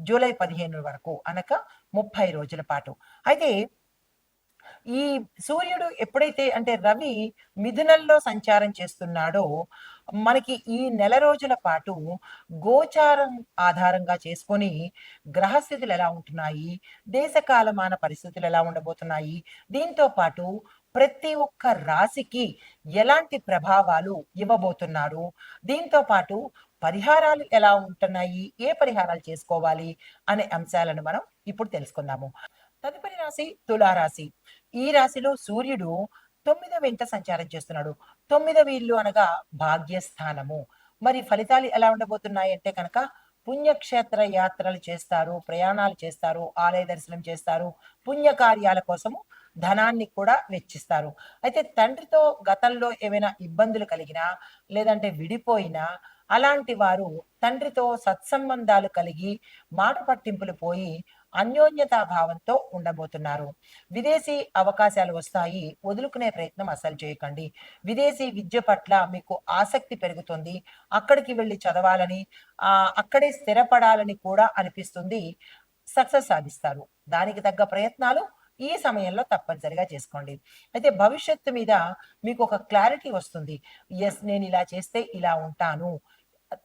July పదిహేను వరకు అనగా ముప్పై రోజుల పాటు. అయితే ఈ సూర్యుడు ఎప్పుడైతే అంటే రవి మిథునంలో సంచారం చేస్తున్నాడో మనకి ఈ నెల రోజుల పాటు గోచారం ఆధారంగా చేసుకొని గ్రహస్థితులు ఎలా ఉంటున్నాయి దేశకాలమాన పరిస్థితులు ఎలా ఉండబోతున్నాయి దీంతో పాటు ప్రతి ఒక్క రాశికి ఎలాంటి ప్రభావాలు ఇవ్వబోతున్నారు దీంతో పాటు పరిహారాలు ఎలా ఉంటున్నాయి? ఏ పరిహారాలు చేసుకోవాలి? అనే అంశాలను మనం ఇప్పుడు తెలుసుకుందాము. తదుపరి రాశి తులారాశి. ఈ రాశిలో సూర్యుడు తొమ్మిదవ వెంట సంచారం చేస్తున్నాడు. తొమ్మిదవ ఇల్లు అనగా భాగ్యస్థానము. మరి ఫలితాలు ఎలా ఉండబోతున్నాయి అంటే కనుక పుణ్యక్షేత్ర యాత్రలు చేస్తారు ప్రయాణాలు చేస్తారు ఆలయ దర్శనం చేస్తారు పుణ్య కార్యాల కోసము ధనాన్ని కూడా వెచ్చిస్తారు. అయితే తండ్రితో గతంలో ఏమైనా ఇబ్బందులు కలిగినా లేదంటే విడిపోయినా అలాంటి వారు తండ్రితో సత్సంబంధాలు కలిగి మాట పట్టింపులు పోయి అన్యోన్యతా భావంతో ఉండబోతున్నారు. విదేశీ అవకాశాలు వస్తాయి వదులుకునే ప్రయత్నం అసలు చేయకండి. విదేశీ విద్య పట్ల మీకు ఆసక్తి పెరుగుతుంది అక్కడికి వెళ్ళి చదవాలని అక్కడే స్థిరపడాలని కూడా అనిపిస్తుంది సక్సెస్ సాధిస్తారు. దానికి తగ్గ ప్రయత్నాలు ఈ సమయంలో తప్పనిసరిగా చేసుకోండి. అయితే భవిష్యత్తు మీద మీకు ఒక క్లారిటీ వస్తుంది. ఎస్ నేను ఇలా చేస్తే ఇలా ఉంటాను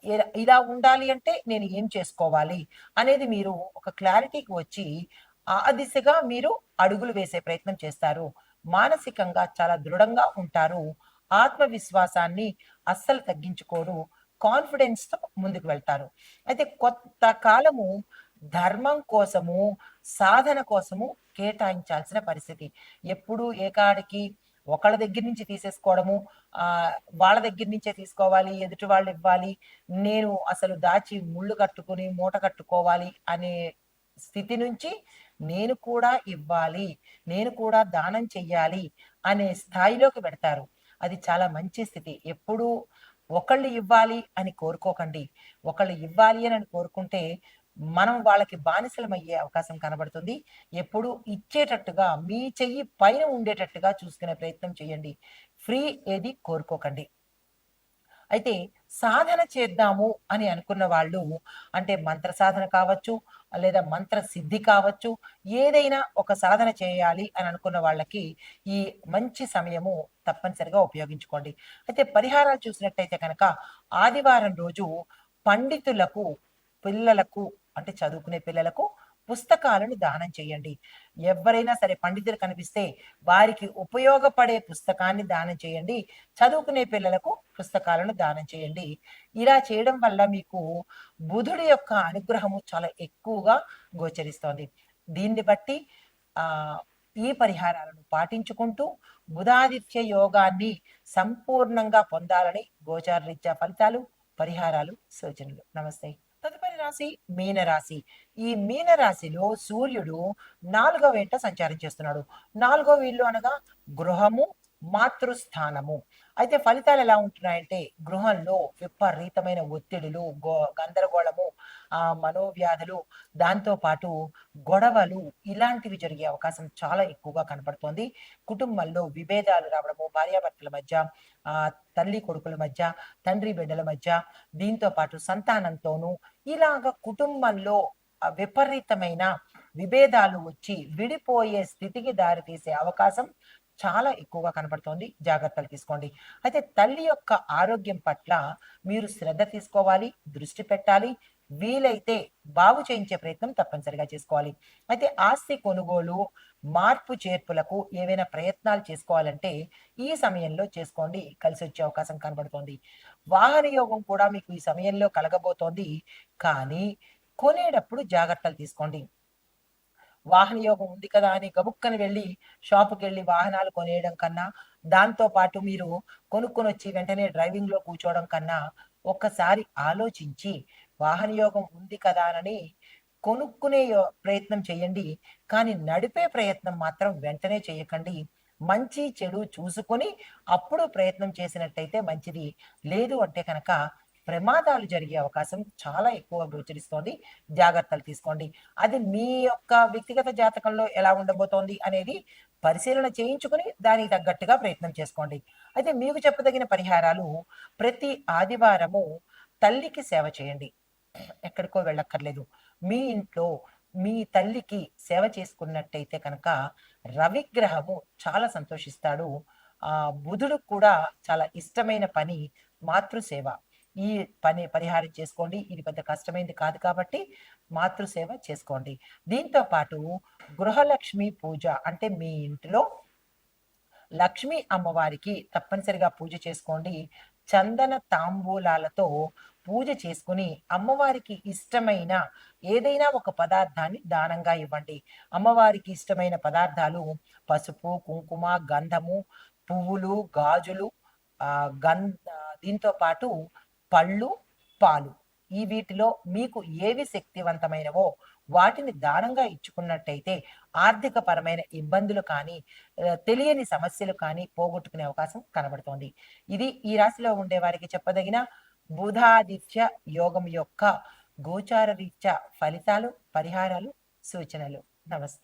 ఇలా- ఇలా ఉండాలి అంటే నేను ఏం చేసుకోవాలి అనేది మీరు ఒక క్లారిటీకి వచ్చి ఆ దిశగా మీరు అడుగులు వేసే ప్రయత్నం చేస్తారు. మానసికంగా చాలా దృఢంగా ఉంటారు. ఆత్మవిశ్వాసాన్ని అస్సలు తగ్గించుకోరు. కాన్ఫిడెన్స్తో ముందుకు వెళ్తారు. అయితే కొత్త కాలము ధర్మం కోసము సాధన కోసము కేటాయించాల్సిన పరిస్థితి. ఎప్పుడు ఏకాడికి ఒకళ్ళ దగ్గర నుంచి తీసేసుకోవడము ఆ వాళ్ళ దగ్గర నుంచే తీసుకోవాలి ఎదుటి వాళ్ళు ఇవ్వాలి నేను అసలు దాచి ముళ్ళు కట్టుకుని మూట కట్టుకోవాలి అనే స్థితి నుంచి నేను కూడా ఇవ్వాలి నేను కూడా దానం చెయ్యాలి అనే స్థాయిలోకి పెడతారు. అది చాలా మంచి స్థితి. ఎప్పుడు ఒకళ్ళు ఇవ్వాలి అని కోరుకోకండి. ఒకళ్ళు ఇవ్వాలి అని అని కోరుకుంటే మనం వాళ్ళకి బానిసలమయ్యే అవకాశం కనబడుతుంది. ఎప్పుడు ఇచ్చేటట్టుగా మీ చెయ్యి పైన ఉండేటట్టుగా చూసుకునే ప్రయత్నం చేయండి. ఫ్రీ ఏది కోరుకోకండి. అయితే సాధన చేద్దాము అని అనుకున్న వాళ్ళు అంటే మంత్ర సాధన కావచ్చు లేదా మంత్ర సిద్ధి కావచ్చు ఏదైనా ఒక సాధన చేయాలి అని అనుకున్న వాళ్ళకి ఈ మంచి సమయము తప్పనిసరిగా ఉపయోగించుకోండి. అయితే పరిహారాలు చూసినట్టయితే కనుక ఆదివారం రోజు పండితులకు పిల్లలకు అంటే చదువుకునే పిల్లలకు పుస్తకాలను దానం చేయండి. ఎవరైనా సరే పండితులు కనిపిస్తే వారికి ఉపయోగపడే పుస్తకాన్ని దానం చేయండి. చదువుకునే పిల్లలకు పుస్తకాలను దానం చేయండి. ఇలా చేయడం వల్ల మీకు బుధుడి యొక్క అనుగ్రహము చాలా ఎక్కువగా గోచరిస్తోంది. దీన్ని బట్టి ఆ ఈ పరిహారాలను పాటించుకుంటూ బుధాదిత్య యోగాన్ని సంపూర్ణంగా పొందాలని గోచారరీత్యా ఫలితాలు పరిహారాలు సూచనలు. నమస్తే. రాశి మీన రాశి ఈ మీన రాశిలో సూర్యుడు నాలుగవ వేట సంచారం చేస్తున్నాడు. నాలుగవ ఇల్లు అనగా గృహము మాతృస్థానము. అయితే ఫలితాలు ఎలా ఉంటున్నాయంటే గృహంలో విపరీతమైన ఒత్తిడులు గో గందరగోళము ఆ మనోవ్యాధులు దాంతో పాటు గొడవలు ఇలాంటివి జరిగే అవకాశం చాలా ఎక్కువగా కనపడుతోంది. కుటుంబంలో విభేదాలు రావడము భార్యాభర్తల మధ్య ఆ తల్లి కొడుకుల మధ్య తండ్రి బిడ్డల మధ్య దీంతో పాటు సంతానంతోనూ ఇలాగ కుటుంబంలో విపరీతమైన విభేదాలు వచ్చి విడిపోయే స్థితికి దారి తీసే అవకాశం చాలా ఎక్కువగా కనబడుతోంది. జాగ్రత్తలు తీసుకోండి. అయితే తల్లి యొక్క ఆరోగ్యం పట్ల మీరు శ్రద్ధ తీసుకోవాలి దృష్టి పెట్టాలి. వీలైతే బాగు చేయించే ప్రయత్నం తప్పనిసరిగా చేసుకోవాలి. అయితే ఆస్తి కొనుగోలు మార్పు చేర్పులకు ఏవైనా ప్రయత్నాలు చేసుకోవాలంటే ఈ సమయంలో చేసుకోండి. కలిసి వచ్చే అవకాశం కనబడుతోంది. వాహన యోగం కూడా మీకు ఈ సమయంలో కలగబోతోంది. కానీ కొనేటప్పుడు జాగ్రత్తలు తీసుకోండి. వాహన యోగం ఉంది కదా అని గబుక్కని వెళ్ళి షాపుకి వెళ్ళి వాహనాలు కొనేయడం కన్నా దాంతో పాటు మీరు కొనుక్కొని వచ్చి వెంటనే డ్రైవింగ్లో కూర్చోవడం కన్నా ఒక్కసారి ఆలోచించి వాహన యోగం ఉంది కదా అని కొనుక్కునే యో- ప్రయత్నం చేయండి. కానీ నడిపే ప్రయత్నం మాత్రం వెంటనే చేయకండి. మంచి చెడు చూసుకొని అప్పుడు ప్రయత్నం చేసినట్టయితే మంచిది. లేదు అంటే కనుక ప్రమాదాలు జరిగే అవకాశం చాలా ఎక్కువ గోచరిస్తోంది. జాగ్రత్తలు తీసుకోండి. అది మీ యొక్క వ్యక్తిగత జాతకంలో ఎలా ఉండబోతోంది అనేది పరిశీలన చేయించుకుని దానికి తగ్గట్టుగా ప్రయత్నం చేసుకోండి. అయితే మీకు చెప్పదగిన పరిహారాలు ప్రతి ఆదివారము తల్లికి సేవ చేయండి. ఎక్కడికో వెళ్ళక్కర్లేదు. మీ ఇంట్లో మీ తల్లికి సేవ చేసుకున్నట్టయితే కనుక రవిగ్రహము చాలా సంతోషిస్తాడు. ఆ బుధుడు కూడా చాలా ఇష్టమైన పని మాతృసేవ. ఈ పని పరిహారం చేసుకోండి. ఇది పెద్ద కష్టమైంది కాదు కాబట్టి మాతృసేవ చేసుకోండి. దీంతో పాటు గృహలక్ష్మి పూజ అంటే మీ ఇంటిలో లక్ష్మీ అమ్మవారికి తప్పనిసరిగా పూజ చేసుకోండి. చందన తాంబూలాలతో పూజ చేసుకుని అమ్మవారికి ఇష్టమైన ఏదైనా ఒక పదార్థాన్ని దానంగా ఇవ్వండి. అమ్మవారికి ఇష్టమైన పదార్థాలు పసుపు కుంకుమ గంధము పువ్వులు గాజులు ఆ గంధ దీంతో పాటు పళ్ళు పాలు. ఈ వీటిలో మీకు ఏవి శక్తివంతమైనవో వాటిని దానంగా ఇచ్చుకున్నట్టయితే ఆర్థిక పరమైన ఇబ్బందులు కానీ తెలియని సమస్యలు కానీ పోగొట్టుకునే అవకాశం కనబడుతోంది. ఇది ఈ రాశిలో ఉండే వారికి చెప్పదగిన బుధాదిత్య యోగం యొక్క గోచార రీత్యా ఫలితాలు పరిహారాలు సూచనలు. నమస్తే.